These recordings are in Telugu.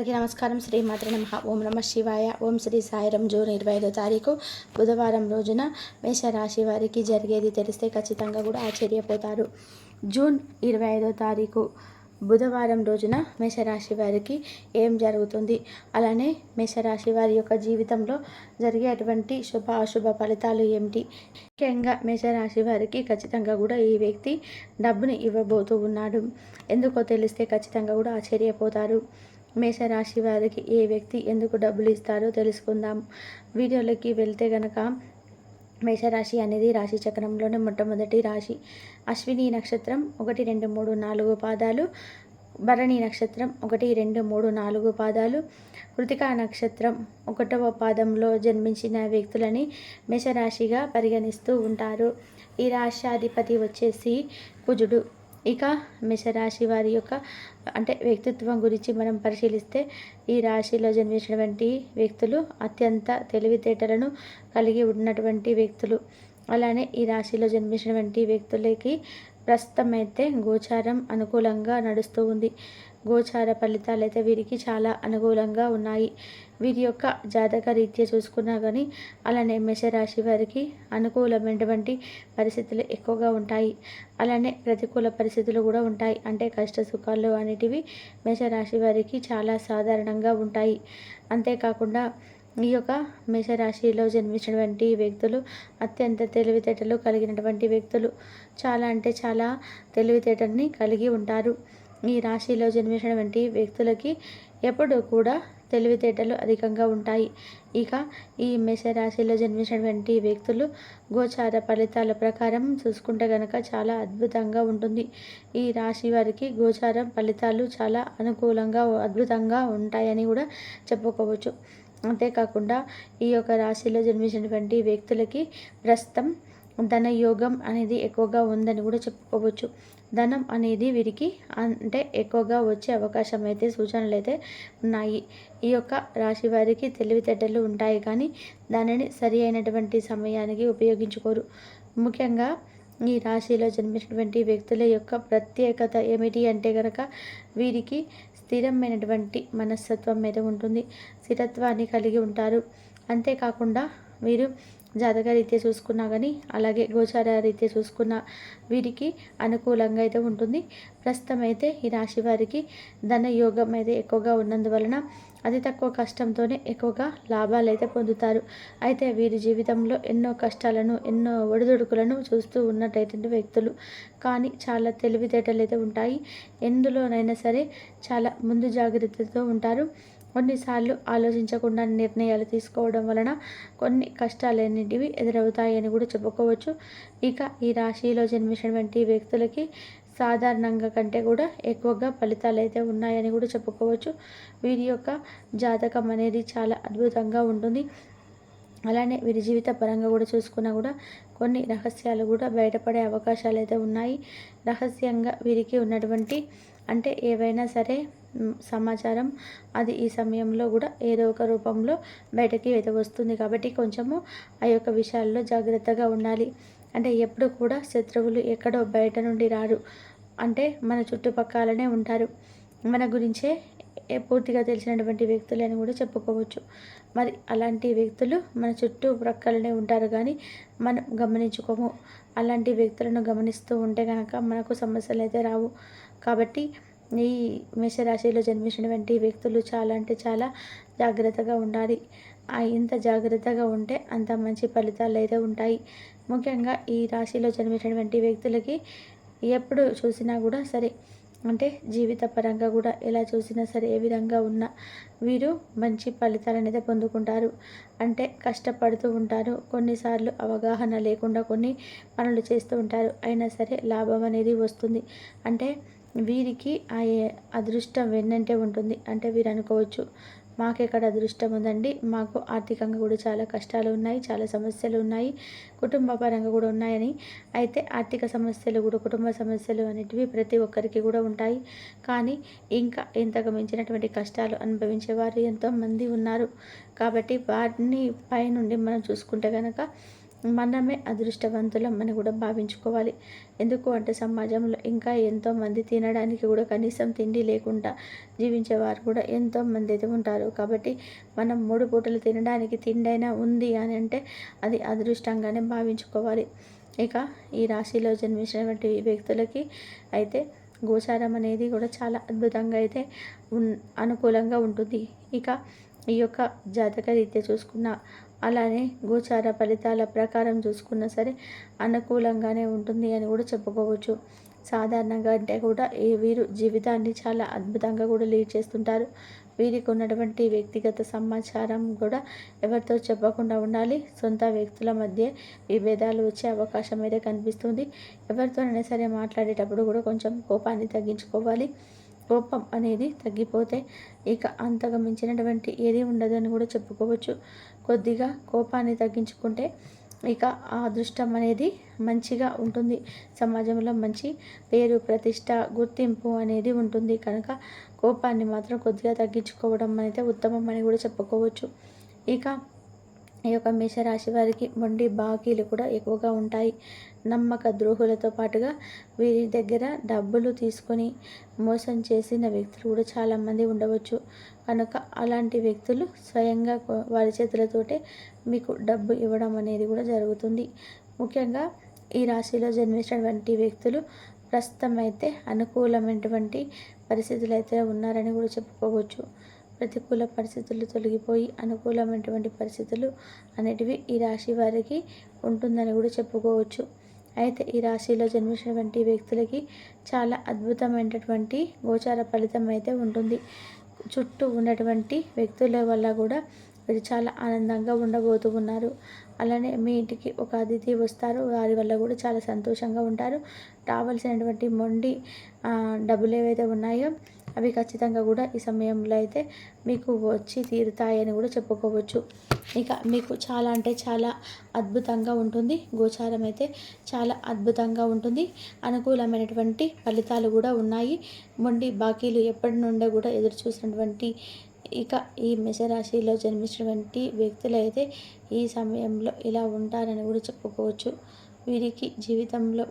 అందరికీ నమస్కారం. శ్రీ మాత్ర నమ. ఓం నమ శివాయ. ఓం శ్రీ సాయిరం జూన్ ఇరవై ఐదో తారీఖు బుధవారం రోజున మేషరాశి వారికి జరిగేది తెలిస్తే ఖచ్చితంగా కూడా ఆశ్చర్యపోతారు. జూన్ ఇరవై ఐదో తారీఖు బుధవారం రోజున మేషరాశి వారికి ఏం జరుగుతుంది? అలానే మేషరాశి వారి యొక్క జీవితంలో జరిగేటువంటి శుభ అశుభ ఫలితాలు ఏమిటి? ముఖ్యంగా మేషరాశి వారికి ఖచ్చితంగా కూడా ఈ వ్యక్తి డబ్బుని ఇవ్వబోతూ ఉన్నాడు. ఎందుకో తెలిస్తే ఖచ్చితంగా కూడా ఆశ్చర్యపోతారు. మేషరాశి వారికి ఏ వ్యక్తి ఎందుకు డబ్బులు ఇస్తారో తెలుసుకుందాం. వీడియోలోకి వెళ్తే గనక మేషరాశి అనేది రాశి చక్రంలోనే మొట్టమొదటి రాశి. అశ్విని నక్షత్రం ఒకటి రెండు మూడు నాలుగు పాదాలు. భరణి నక్షత్రం ఒకటి రెండు మూడు నాలుగు పాదాలు. కృతికా నక్షత్రం ఒకటవ పాదంలో జన్మించిన వ్యక్తులని మేషరాశిగా పరిగణిస్తూ ఉంటారు. ఈ రాశ్యాధిపతి వచ్చేసి కుజుడు. ఇక మేషరాశి వారి యొక్క అంటే వ్యక్తిత్వం గురించి మనం పరిశీలిస్తే ఈ రాశిలో జన్మించినటువంటి వ్యక్తులు అత్యంత తెలివితేటలను కలిగి ఉన్నటువంటి వ్యక్తులు. అలానే ఈ రాశిలో జన్మించినటువంటి వ్యక్తులకి ప్రస్తుతం అయితే గోచారం అనుకూలంగా నడుస్తూ ఉంది. గోచార ఫలితాలు అయితే వీరికి చాలా అనుకూలంగా ఉన్నాయి. వీరి యొక్క జాతక రీత్యా చూసుకున్నా కానీ అలానే మేషరాశి వారికి అనుకూలమైనటువంటి పరిస్థితులు ఎక్కువగా ఉంటాయి. అలానే ప్రతికూల పరిస్థితులు కూడా ఉంటాయి. అంటే కష్ట సుఖాలు అనేటివి మేషరాశి వారికి చాలా సాధారణంగా ఉంటాయి. అంతేకాకుండా ఈ యొక్క మేషరాశిలో జన్మించినటువంటి వ్యక్తులు అత్యంత తెలివితేటలు కలిగినటువంటి వ్యక్తులు చాలా అంటే చాలా తెలివితేటల్ని కలిగి ఉంటారు. ఈ రాశిలో జన్మించినటువంటి వ్యక్తులకి ఎప్పుడూ కూడా తెలివితేటలు అధికంగా ఉంటాయి. ఇక ఈ మేషరాశిలో జన్మించినటువంటి వ్యక్తులు గోచార ఫలితాల ప్రకారం చూసుకుంటే కనుక చాలా అద్భుతంగా ఉంటుంది. ఈ రాశి వారికి గోచారం ఫలితాలు చాలా అనుకూలంగా అద్భుతంగా ఉంటాయని కూడా చెప్పుకోవచ్చు. అంతేకాకుండా ఈ యొక్క రాశిలో జన్మించినటువంటి వ్యక్తులకి ప్రస్తుతం ధనయోగం అనేది ఎక్కువగా ఉందని కూడా చెప్పుకోవచ్చు. ధనం అనేది వీరికి అంటే ఎక్కువగా వచ్చే అవకాశం అయితే సూచనలు అయితే ఉన్నాయి. ఈ యొక్క రాశి వారికి తెలివితేటలు ఉంటాయి కానీ దానిని సరి అయినటువంటి సమయానికి ఉపయోగించుకోరు. ముఖ్యంగా ఈ రాశిలో జన్మించినటువంటి వ్యక్తుల యొక్క ప్రత్యేకత ఏమిటి అంటే కనుక వీరికి స్థిరమైనటువంటి మనస్తత్వం మీద ఉంటుంది. స్థిరత్వాన్ని కలిగి ఉంటారు. అంతేకాకుండా వీరు జాతక రీత్యా చూసుకున్నా కానీ అలాగే గోచార రీత్యా చూసుకున్న వీరికి అనుకూలంగా అయితే ఉంటుంది. ప్రస్తుతం అయితే ఈ రాశి వారికి ధన యోగం అయితే ఎక్కువగా ఉన్నందువలన అతి తక్కువ కష్టంతోనే ఎక్కువగా లాభాలు అయితే పొందుతారు. అయితే వీరి జీవితంలో ఎన్నో కష్టాలను ఎన్నో ఒడిదుడుకులను చూస్తూ ఉన్నట్టయితే వ్యక్తులు. కానీ చాలా తెలివితేటలు అయితే ఉంటాయి. ఎందులోనైనా సరే చాలా ముందు జాగ్రత్తతో ఉంటారు. కొన్నిసార్లు ఆలోచించకుండా నిర్ణయాలు తీసుకోవడం వలన కొన్ని కష్టాలన్నింటివి ఎదురవుతాయని కూడా చెప్పుకోవచ్చు. ఇక ఈ రాశిలో జన్మించినటువంటి వ్యక్తులకి సాధారణంగా కంటే కూడా ఎక్కువగా ఫలితాలు అయితే ఉన్నాయని కూడా చెప్పుకోవచ్చు. వీరి యొక్క జాతకం అనేది చాలా అద్భుతంగా ఉంటుంది. అలానే వీరి జీవిత పరంగా కూడా చూసుకున్నా కూడా కొన్ని రహస్యాలు కూడా బయటపడే అవకాశాలు అయితే ఉన్నాయి. రహస్యంగా వీరికి ఉన్నటువంటి అంటే ఏవైనా సరే సమాచారం అది ఈ సమయంలో కూడా ఏదో ఒక రూపంలో బయటకి అయితే వస్తుంది కాబట్టి కొంచెము ఆ యొక్క విషయాల్లో జాగ్రత్తగా ఉండాలి. అంటే ఎప్పుడు కూడా శత్రువులు ఎక్కడో బయట నుండి రారు. అంటే మన చుట్టుపక్కలనే ఉంటారు. మన గురించే పూర్తిగా తెలిసినటువంటి వ్యక్తులు అని కూడా చెప్పుకోవచ్చు. మరి అలాంటి వ్యక్తులు మన చుట్టూ ప్రక్కలనే ఉంటారు కానీ మనం గమనించుకోము. అలాంటి వ్యక్తులను గమనిస్తూ ఉంటే కనుక మనకు సమస్యలు అయితే రావు. కాబట్టి ఈ మేషరాశిలో జన్మించినటువంటి వ్యక్తులు చాలా అంటే చాలా జాగ్రత్తగా ఉండాలి. ఇంత జాగ్రత్తగా ఉంటే అంత మంచి ఫలితాలు అయితే ఉంటాయి. ముఖ్యంగా ఈ రాశిలో జన్మించినటువంటి వ్యక్తులకి ఎప్పుడు చూసినా కూడా సరే అంటే జీవిత పరంగా కూడా ఎలా చూసినా సరే ఏ విధంగా ఉన్నా వీరు మంచి ఫలితాలు అనేది పొందుకుంటారు. అంటే కష్టపడుతూ ఉంటారు. కొన్నిసార్లు అవగాహన లేకుండా కొన్ని పనులు చేస్తూ ఉంటారు. అయినా సరే లాభం అనేది వస్తుంది. అంటే వీరికి ఆ అదృష్టం వెన్నంటే ఉంటుంది. అంటే వీరు అనుకోవచ్చు. మాకు ఎక్కడ అదృష్టం ఉందండి? మాకు ఆర్థికంగా కూడా చాలా కష్టాలు ఉన్నాయి చాలా సమస్యలు ఉన్నాయి కుటుంబ పరంగా కూడా ఉన్నాయని. అయితే ఆర్థిక సమస్యలు కూడా కుటుంబ సమస్యలు అనేటివి ప్రతి ఒక్కరికి కూడా ఉంటాయి. కానీ ఇంకా ఇంతకు మించినటువంటి కష్టాలు అనుభవించే వారు ఎంతోమంది ఉన్నారు. కాబట్టి వారిని పైనుండి మనం చూసుకుంటే కనుక మనమే అదృష్టవంతులం అని కూడా భావించుకోవాలి. ఎందుకు అంటే సమాజంలో ఇంకా ఎంతోమంది తినడానికి కూడా కనీసం తిండి లేకుండా జీవించేవారు కూడా ఎంతోమంది అయితే ఉంటారు. కాబట్టి మనం మూడు పూటలు తినడానికి తిండైనా ఉంది అని అంటే అది అదృష్టంగానే భావించుకోవాలి. ఇక ఈ రాశిలో జన్మించినటువంటి వ్యక్తులకి అయితే గోచారం అనేది కూడా చాలా అద్భుతంగా అయితే ఉన్ అనుకూలంగా ఉంటుంది. ఇక ఈ యొక్క జాతక రీత్యా చూసుకున్న అలానే గోచార ఫలితాల ప్రకారం చూసుకున్నా సరే అనుకూలంగానే ఉంటుంది అని కూడా చెప్పుకోవచ్చు. సాధారణంగా అంటే కూడా ఈ వీరు జీవితాన్ని చాలా అద్భుతంగా కూడా లీడ్ చేస్తుంటారు. వీరికి ఉన్నటువంటి వ్యక్తిగత సమాచారం కూడా ఎవరితో చెప్పకుండా ఉండాలి. సొంత వ్యక్తుల మధ్య విభేదాలు వచ్చే అవకాశం అయితే కనిపిస్తుంది. ఎవరితోనైనా సరే మాట్లాడేటప్పుడు కూడా కొంచెం కోపాన్ని తగ్గించుకోవాలి. కోపం అనేది తగ్గిపోతే ఇక అంతగా మించినటువంటి ఏది ఉండదని కూడా చెప్పుకోవచ్చు. కొద్దిగా కోపాన్ని తగ్గించుకుంటే ఇక ఆ అదృష్టం అనేది మంచిగా ఉంటుంది. సమాజంలో మంచి పేరు ప్రతిష్ట గుర్తింపు అనేది ఉంటుంది. కనుక కోపాన్ని మాత్రం కొద్దిగా తగ్గించుకోవడం అయితే ఉత్తమం అని కూడా చెప్పుకోవచ్చు. ఇక ఈ యొక్క మేషరాశి వారికి మొండి బాకీలు కూడా ఎక్కువగా ఉంటాయి. నమ్మక ద్రోహులతో పాటుగా వీరి దగ్గర డబ్బులు తీసుకొని మోసం చేసిన వ్యక్తులు కూడా చాలామంది ఉండవచ్చు. కనుక అలాంటి వ్యక్తులు స్వయంగా వారి చేతులతోటే మీకు డబ్బు ఇవ్వడం అనేది కూడా జరుగుతుంది. ముఖ్యంగా ఈ రాశిలో జన్మించినటువంటి వ్యక్తులు ప్రస్తుతం అయితే అనుకూలమైనటువంటి పరిస్థితులు అయితే ఉన్నారని కూడా చెప్పుకోవచ్చు. ప్రతికూల పరిస్థితులు తొలగిపోయి అనుకూలమైనటువంటి పరిస్థితులు అనేటివి ఈ రాశి వారికి ఉంటుందని కూడా చెప్పుకోవచ్చు. అయితే ఈ రాశిలో జన్మించినటువంటి వ్యక్తులకి చాలా అద్భుతమైనటువంటి గోచార ఫలితం అయితే ఉంటుంది. చుట్టూ ఉన్నటువంటి వ్యక్తుల వల్ల కూడా మీరు చాలా ఆనందంగా ఉండబోతూ ఉన్నారు. అలానే మీ ఇంటికి ఒక అతిథి వస్తారు. వారి వల్ల కూడా చాలా సంతోషంగా ఉంటారు. రావాల్సినటువంటి మొండి డబ్బులు ఏవైతే ఉన్నాయో అవి ఖచ్చితంగా కూడా ఈ సమయంలో అయితే మీకు వచ్చి తీరుతాయని కూడా చెప్పుకోవచ్చు. ఇక మీకు చాలా అంటే చాలా అద్భుతంగా ఉంటుంది. గోచారం అయితే చాలా అద్భుతంగా ఉంటుంది. అనుకూలమైనటువంటి ఫలితాలు కూడా ఉన్నాయి. మొండి బాకీలు ఎప్పటి నుండో కూడా ఎదురు చూసినటువంటి ఇక ఈ మేషరాశిలో జన్మించినటువంటి వ్యక్తులు అయితే ఈ సమయంలో ఇలా ఉంటారని కూడా చెప్పుకోవచ్చు. వీరికి జీవితంలో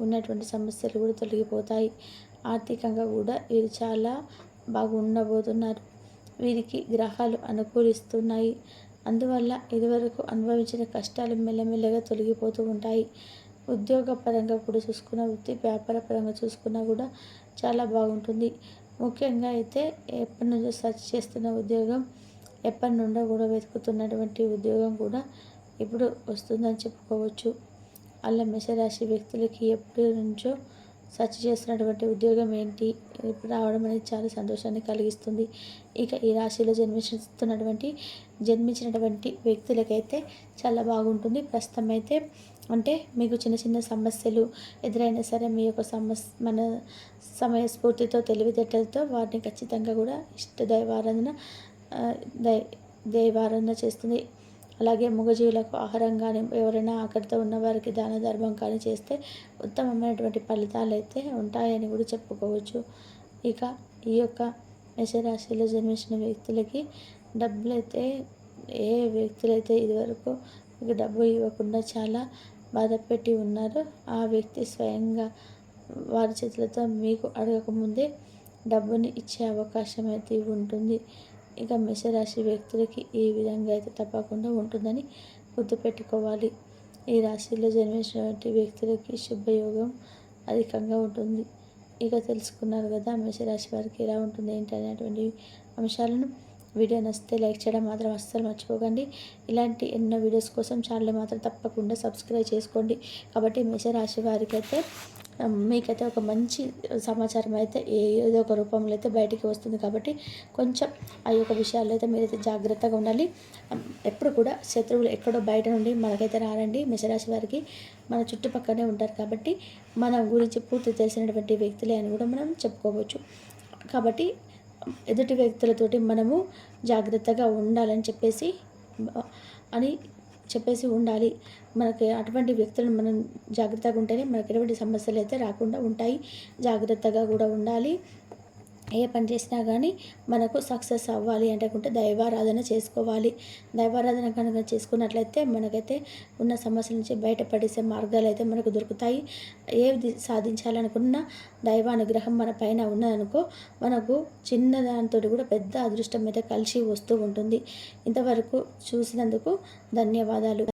ఉన్నటువంటి సమస్యలు కూడా తొలగిపోతాయి. ఆర్థికంగా కూడా వీరు చాలా బాగుండబోతున్నారు. వీరికి గ్రహాలు అనుకూలిస్తున్నాయి. అందువల్ల ఇదివరకు అనుభవించిన కష్టాలు మెల్లమెల్లగా తొలగిపోతూ ఉంటాయి. ఉద్యోగపరంగా కూడా చూసుకున్న వృత్తి వ్యాపార పరంగా చూసుకున్నా కూడా చాలా బాగుంటుంది. ముఖ్యంగా అయితే ఎప్పటి నుంచో సర్చ్ చేస్తున్న ఉద్యోగం ఎప్పటి నుండో కూడా వెతుకుతున్నటువంటి ఉద్యోగం కూడా ఇప్పుడు వస్తుందని చెప్పుకోవచ్చు. అలా మేషరాశి వ్యక్తులకి ఎప్పటి నుంచో సర్చ్ చేస్తున్నటువంటి ఉద్యోగం ఏంటి? రావడం అనేది చాలా సంతోషాన్ని కలిగిస్తుంది. ఇక ఈ రాశిలో జన్మిస్తున్నటువంటి జన్మించినటువంటి వ్యక్తులకైతే చాలా బాగుంటుంది. ప్రస్తుతం అయితే అంటే మీకు చిన్న చిన్న సమస్యలు ఎదురైనా సరే మీ యొక్క సమస్య మన సమయస్ఫూర్తితో తెలివితేటలతో వాటిని ఖచ్చితంగా కూడా ఇష్ట దైవారాధన దై దైవారాధన చేస్తుంది. అలాగే మూగజీవులకు ఆహారం కానీ ఎవరైనా ఆకలితో ఉన్న వారికి దాన ధర్మం కానీ చేస్తే ఉత్తమమైనటువంటి ఫలితాలు అయితే ఉంటాయని కూడా చెప్పుకోవచ్చు. ఇక ఈ యొక్క మేషరాశిలో జన్మించిన వ్యక్తులకి డబ్బులైతే ఏ వ్యక్తులైతే ఇదివరకు మీకు డబ్బు ఇవ్వకుండా చాలా బాధపెట్టి ఉన్నారో ఆ వ్యక్తి స్వయంగా వారి చేతులతో మీకు అడగకముందే డబ్బుని ఇచ్చే అవకాశం అయితే ఉంటుంది. ఇక మేషరాశి వ్యక్తులకి ఏ విధంగా అయితే తప్పకుండా ఉంటుందని గుర్తుపెట్టుకోవాలి. ఈ రాశిలో జన్మించినటువంటి వ్యక్తులకి శుభయోగం అధికంగా ఉంటుంది. ఇక తెలుసుకున్నారు కదా మేషరాశి వారికి ఎలా ఉంటుంది ఏంటి అనేటువంటి అంశాలను. వీడియో నచ్చితే లైక్ చేయడం మాత్రం అస్సలు మర్చిపోకండి. ఇలాంటి ఎన్నో వీడియోస్ కోసం ఛానల్ మాత్రం తప్పకుండా సబ్స్క్రైబ్ చేసుకోండి. కాబట్టి మేషరాశి వారికి అయితే మీకైతే ఒక మంచి సమాచారం అయితే ఏదో ఒక రూపంలో అయితే బయటికి వస్తుంది కాబట్టి కొంచెం ఆ యొక్క విషయాల్లో అయితే మీరైతే జాగ్రత్తగా ఉండాలి. ఎప్పుడు కూడా శత్రువులు ఎక్కడో బయట నుండి మనకైతే రారండి. మిషరాశి వారికి మన చుట్టుపక్కనే ఉంటారు కాబట్టి మన గురించి పూర్తి తెలిసినటువంటి వ్యక్తులే అని కూడా మనం చెప్పుకోవచ్చు. కాబట్టి ఎదుటి వ్యక్తులతోటి మనము జాగ్రత్తగా ఉండాలని చెప్పేసి అని చెప్పేసి ఉండాలి. మనకి అటువంటి వ్యక్తులను మనం జాగ్రత్తగా ఉంటేనే మనకి ఎటువంటి సమస్యలు అయితే రాకుండా ఉంటాయి. జాగ్రత్తగా కూడా ఉండాలి. ఏ పని చేసినా కానీ మనకు సక్సెస్ అవ్వాలి అంటే దైవారాధన చేసుకోవాలి. దైవారాధన కనుక చేసుకున్నట్లయితే మనకైతే ఉన్న సమస్యల నుంచి బయటపడేసే మార్గాలు అయితే మనకు దొరుకుతాయి. ఏది సాధించాలనుకున్నా దైవానుగ్రహం మన పైన ఉన్నదనుకో మనకు చిన్న దానితో కూడా పెద్ద అదృష్టం అయితే కలిసి వస్తూ ఉంటుంది. ఇంతవరకు చూసినందుకు ధన్యవాదాలు.